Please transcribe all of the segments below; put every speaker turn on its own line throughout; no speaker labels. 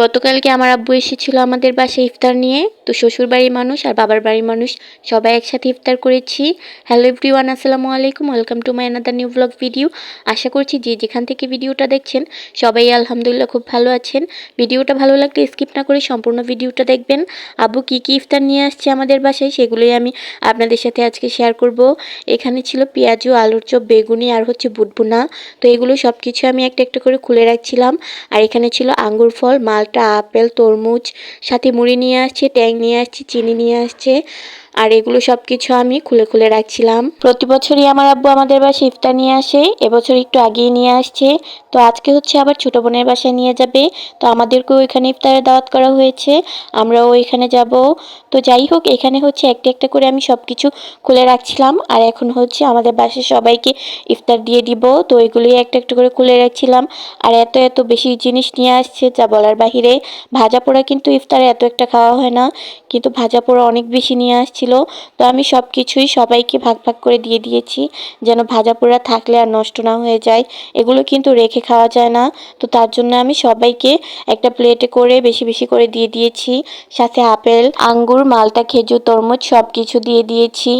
গতকালকে আমার আব্বু এসেছিল আমাদের বাসায় ইফতার নিয়ে। তো শ্বশুর বাড়ির মানুষ আর বাবার বাড়ির মানুষ সবাই একসাথে ইফতার করেছি। হ্যালো এভরিওয়ান আসসালামু আলাইকুম welcome to my another new blog video আশা করছি যে যেখান থেকে ভিডিওটা দেখছেন, সবাই আলহামদুলিল্লাহ খুব ভালো আছেন। ভিডিওটা ভালো লাগলে স্কিপ না করে সম্পূর্ণ ভিডিওটা দেখবেন। আব্বু কী কী ইফতার নিয়ে আসছে আমাদের বাসায় সেগুলোই আমি আপনাদের সাথে আজকে শেয়ার করব। এখানে ছিল পেঁয়াজু, আলুর চপ, বেগুনি আর হচ্ছে বুটবুনা। তো এগুলো সব কিছু আমি একটা একটা করে খুলে রাখছিলাম। আর এখানে ছিল আঙ্গুর ফল মালটা আপেল তরমুজ সাথে মুড়ি নিয়ে আসছে ট্যাং নিয়ে আসছে চিনি নিয়ে আসছে। আর এগুলো সব কিছু আমি খুলে খুলে রাখছিলাম। প্রতি বছরই আমার আব্বু আমাদের বাসায় ইফতার নিয়ে আসে, এবছর একটু আগিয়ে নিয়ে আসছে। তো আজকে হচ্ছে আবার ছোট বোনের বাসায় নিয়ে যাবে। তো আমাদেরকেও এখানে ইফতারের দাওয়াত করা হয়েছে, আমরাও এখানে যাব। তো যাই হোক, এখানে হচ্ছে একটা একটা করে আমি সব কিছু খুলে রাখছিলাম। আর এখন হচ্ছে আমাদের বাসায় সবাইকে ইফতার দিয়ে দিব। তো এগুলোই একটা একটা করে খুলে রাখছিলাম। আর এত এত বেশি জিনিস নিয়ে আসছে, যা বলার বাহিরে। ভাজা পোড়া কিন্তু ইফতারে এত একটা খাওয়া হয় না। কিন্তু ভাজা পোড়া অনেক বেশি নিয়ে আসছিল তো আমি সব কিছুই সবাইকে ভাগ ভাগ করে দিয়ে দিয়েছি যেন ভাজা পোড়া থাকলে আর নষ্ট না হয়ে যায়। এগুলো কিন্তু রেখে খাওয়া যায় না। তো তার জন্য আমি সবাইকে একটা প্লেটে করে বেশি বেশি করে দিয়ে দিয়েছি। সাথে আপেল, আঙ্গুর, মালটা, খেজুর, তরমুজ সব কিছু দিয়ে দিয়েছি।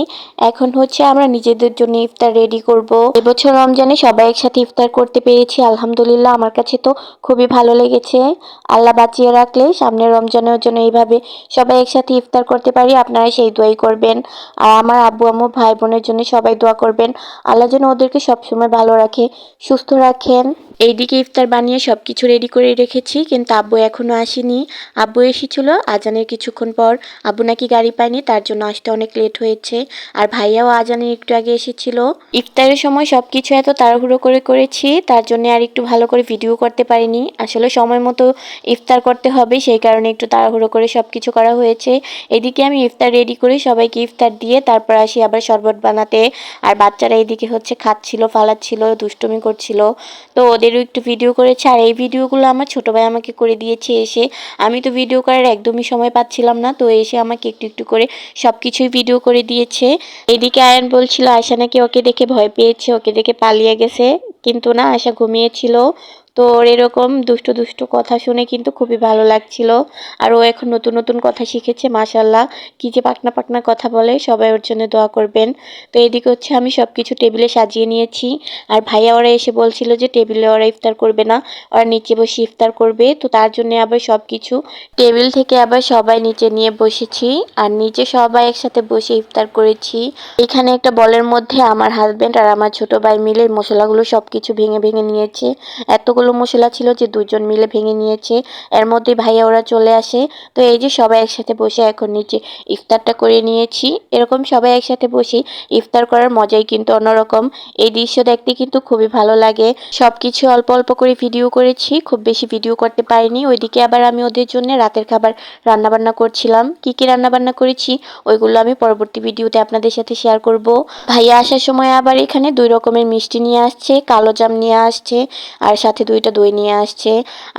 এখন হচ্ছে আমরা নিজেদের জন্য ইফতার রেডি করব। এবছর রমজানে সবাই একসাথে ইফতার করতে পেরেছি, আলহামদুলিল্লাহ। আমার কাছে তো খুবই ভালো লেগেছে। আল্লাহ বাঁচিয়ে রাখলে সামনের রমজানের জন্য এইভাবে সবাই একসাথে ইফতার করতে পারি। আপনারা সেই দোয়াই করবেন। আর আমার আব্বু, আম্মু, ভাই বোনের জন্য সবাই দোয়া করবেন। আল্লাহ যেন ওদেরকে সবসময় ভালো রাখে, সুস্থ রাখেন। এইদিকে ইফতার বানিয়ে সব কিছু রেডি করে রেখেছি, কিন্তু আব্বু এখনও আসেনি। আব্বু এসেছিল আজানের কিছুক্ষণ পর। আব্বু নাকি গাড়ি পায়নি, তার জন্য আসতে অনেক লেট হয়েছে। আর ভাইয়াও আজানের একটু আগে এসেছিল। ইফতারের সময় সব কিছু এত তাড়াহুড়ো করে করেছি, তার জন্য আর একটু ভালো করে ভিডিও করতে পারিনি। আসলে সময় মতো ইফতার করতে হবে, সেই কারণে একটু তাড়াহুড়ো করে সব কিছু করা হয়েছে। এদিকে আমি ইফতার রেডি করে সবাইকে ইফতার দিয়ে তারপর আসি আবার শরবত বানাতে। আর বাচ্চারা এইদিকে হচ্ছে খাচ্ছিল, ফালাচ্ছিল, দুষ্টুমি করছিল। তো ওদেরও একটু ভিডিও করেছে। আর এই ভিডিওগুলো আমার ছোটো ভাই আমাকে করে দিয়েছে এসে। আমি তো ভিডিও করার একদমই সময় পাচ্ছিলাম না। তো এসে আমাকে একটু একটু করে সব কিছুই ভিডিও করে দিয়েছে। এদিকে আয়ন বলছিল আয়সা নাকি ওকে দেখে ভয় পেয়েছে, ওকে দেখে পালিয়ে গেছে। কিন্তু না আশা ঘুমিয়েছিল। তো এরকম দুষ্টু দুষ্টু কথা শুনে কিন্তু খুবই ভালো লাগছিল। আর ও এখন নতুন নতুন কথা শিখেছে মাশাল্লাহ কী যে পাকনা পাকনা কথা বলে, সবাই ওর জন্য দোয়া করবেন। তো এদিকে হচ্ছে আমি সব কিছু টেবিলে সাজিয়ে নিয়েছি। আর ভাইয়া ওরা এসে বলছিল যে টেবিলে ওরা ইফতার করবে না, ওরা নিচে বসে ইফতার করবে। তো তার জন্য আবার সব কিছু টেবিল থেকে আবার সবাই নিচে নিয়ে বসেছি। আর নিচে সবাই একসাথে বসে ইফতার করেছি। এখানে একটা বলের মধ্যে আমার হাজব্যান্ড আর আমার ছোট ভাই মিলে মশলাগুলো সব কিছু ভেঙে ভেঙে নিয়েছে। এতগুলো মশলা ছিল যে দুজন মিলে ভেঙে নিয়েছে। এর মধ্যে ভাইয়া ওরা চলে আসে। তো এই যে সবাই একসাথে বসে এখন নিচে ইফতারটা করে নিয়েছি। এরকম সবাই একসাথে বসে ইফতার করার মজাই কিন্তু অন্যরকম। এই দৃশ্য দেখতে কিন্তু খুবই ভালো লাগে। সব কিছু অল্প অল্প করে ভিডিও করেছি, খুব বেশি ভিডিও করতে পারিনি। ওইদিকে আবার আমি ওদের জন্য রাতের খাবার রান্নাবান্না করছিলাম। কি কি রান্নাবান্না করেছি, ওইগুলো আমি পরবর্তী ভিডিওতে আপনাদের সাথে শেয়ার করব। ভাইয়া আসার সময় আবার এখানে দুই রকমের মিষ্টি নিয়ে আসছে, কালো জাম নিয়ে আসছে, আর সাথে দুইটা দই নিয়ে আসছে।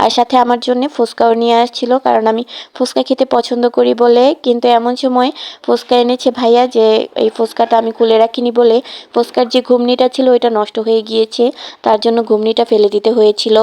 আর সাথে আমার জন্য ফুচকাও নিয়ে আসছিল, কারণ আমি ফুচকা খেতে পছন্দ করি বলে। কিন্তু এমন সময় ফুচকা এনেছে ভাইয়া যে, এই ফুচকাটা আমি খুলে রাখিনি বলে। ফুচকার যে ঘুমনিটা ছিল, ওইটা নষ্ট হয়ে গিয়েছে। তার জন্য ঘুমনিটা ফেলে দিতে হয়েছিল।